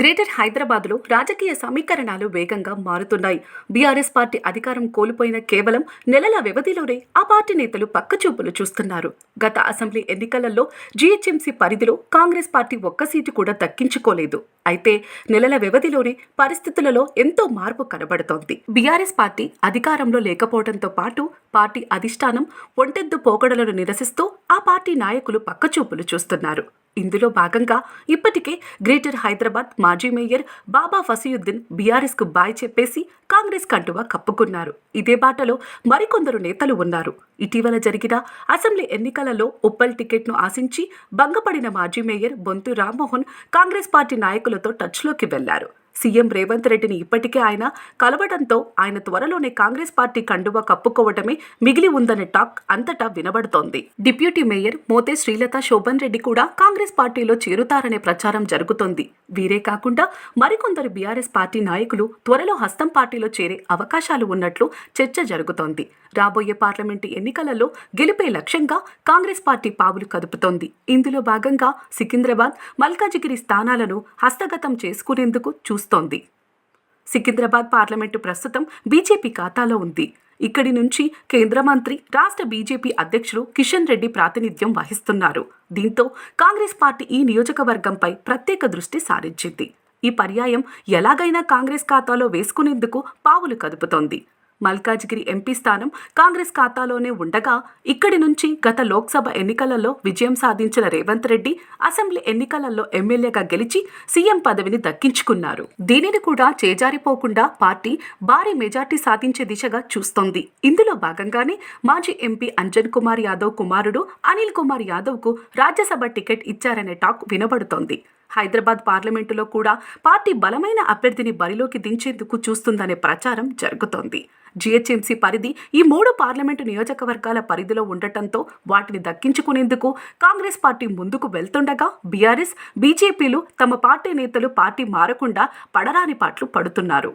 Greater హైదరాబాద్లో రాజకీయ సమీకరణాలు వేగంగా మారుతున్నాయి. బీఆర్ఎస్ పార్టీ అధికారం కోల్పోయిన కేవలం నెలల వ్యవధిలోనే ఆ పార్టీ నేతలు పక్కచూపులు చూస్తున్నారు. గత అసెంబ్లీ ఎన్నికలలో జీహెచ్ఎంసీ పరిధిలో కాంగ్రెస్ పార్టీ ఒక్క సీటు కూడా దక్కించుకోలేదు. అయితే నెలల వ్యవధిలోనే పరిస్థితులలో ఎంతో మార్పు కనబడుతోంది. బీఆర్ఎస్ పార్టీ అధికారంలో లేకపోవడంతో పాటు పార్టీ అధిష్టానం ఒంటెద్దు పోకడలను నిరసిస్తూ ఆ పార్టీ నాయకులు పక్కచూపులు చూస్తున్నారు. ఇందులో భాగంగా ఇప్పటికే గ్రేటర్ హైదరాబాద్ మాజీ మేయర్ బాబా ఫసీయుద్దీన్ బీఆర్ఎస్కు బాయ్ చెప్పేసి కాంగ్రెస్ కంటువా కప్పుకున్నారు. ఇదే బాటలో మరికొందరు నేతలు ఉన్నారు. ఇటీవల జరిగిన అసెంబ్లీ ఎన్నికలలో ఉప్పల్ టికెట్ను ఆశించి భంగపడిన మాజీ మేయర్ బొంతు రామ్మోహన్ కాంగ్రెస్ పార్టీ నాయకులతో టచ్లోకి వెళ్ళారు. సీఎం రేవంత్ రెడ్డిని ఇప్పటికే ఆయన కలవడంతో ఆయన త్వరలోనే కాంగ్రెస్ పార్టీ కండువా కప్పుకోవటమే మిగిలి ఉందనే టాక్ అంతటా వినబడుతోంది. డిప్యూటీ మేయర్ మోతే శ్రీలత శోభన్ రెడ్డి కూడా కాంగ్రెస్ పార్టీలో చేరుతారనే ప్రచారం జరుగుతోంది. వీరే కాకుండా మరికొందరు బీఆర్ఎస్ పార్టీ నాయకులు త్వరలో హస్తం పార్టీలో చేరే అవకాశాలు ఉన్నట్లు చర్చ జరుగుతోంది. రాబోయే పార్లమెంటు ఎన్నికలలో గెలిపే లక్ష్యంగా కాంగ్రెస్ పార్టీ పావులు కదుపుతోంది. ఇందులో భాగంగా సికింద్రాబాద్ మల్కాజిగిరి స్థానాలను హస్తగతం చేసుకునేందుకు నడుస్తోంది సికింద్రాబాద్ పార్లమెంటు ప్రస్తుతం బీజేపీ ఖాతాలో ఉంది. ఇక్కడి నుంచి కేంద్ర మంత్రి రాష్ట్ర బీజేపీ అధ్యక్షులు కిషన్ రెడ్డి ప్రాతినిధ్యం వహిస్తున్నారు. దీంతో కాంగ్రెస్ పార్టీ ఈ నియోజకవర్గంపై ప్రత్యేక దృష్టి సారించింది. ఈ పర్యాయం ఎలాగైనా కాంగ్రెస్ ఖాతాలో వేసుకునేందుకు పావులు కదుపుతోంది. మల్కాజ్గిరి ఎంపీ స్థానం కాంగ్రెస్ ఖాతాలోనే ఉండగా ఇక్కడి నుంచి గత లోక్సభ ఎన్నికలలో విజయం సాధించిన రేవంత్ రెడ్డి అసెంబ్లీ ఎన్నికలలో ఎమ్మెల్యేగా గెలిచి సీఎం పదవిని దక్కించుకున్నారు. దీనిని కూడా చేజారిపోకుండా పార్టీ భారీ మెజార్టీ సాధించే దిశగా చూస్తోంది. ఇందులో భాగంగానే మాజీ ఎంపీ అంజన్ కుమార్ యాదవ్ కుమారుడు అనిల్ కుమార్ యాదవ్కు రాజ్యసభ టికెట్ ఇచ్చారనే టాక్ వినబడుతోంది. హైదరాబాద్ పార్లమెంటులో కూడా పార్టీ బలమైన అభ్యర్థిని బరిలోకి దించేందుకు చూస్తుందనే ప్రచారం జరుగుతోంది. జీహెచ్ఎంసీ పరిధి ఈ మూడు పార్లమెంటు నియోజకవర్గాల పరిధిలో ఉండటంతో వాటిని దక్కించుకునేందుకు కాంగ్రెస్ పార్టీ ముందుకు వెళ్తుండగా బీఆర్ఎస్ బీజేపీలు తమ పార్టీ నేతలు పార్టీ మారకుండా పడరాని పాటలు పడుతున్నారు.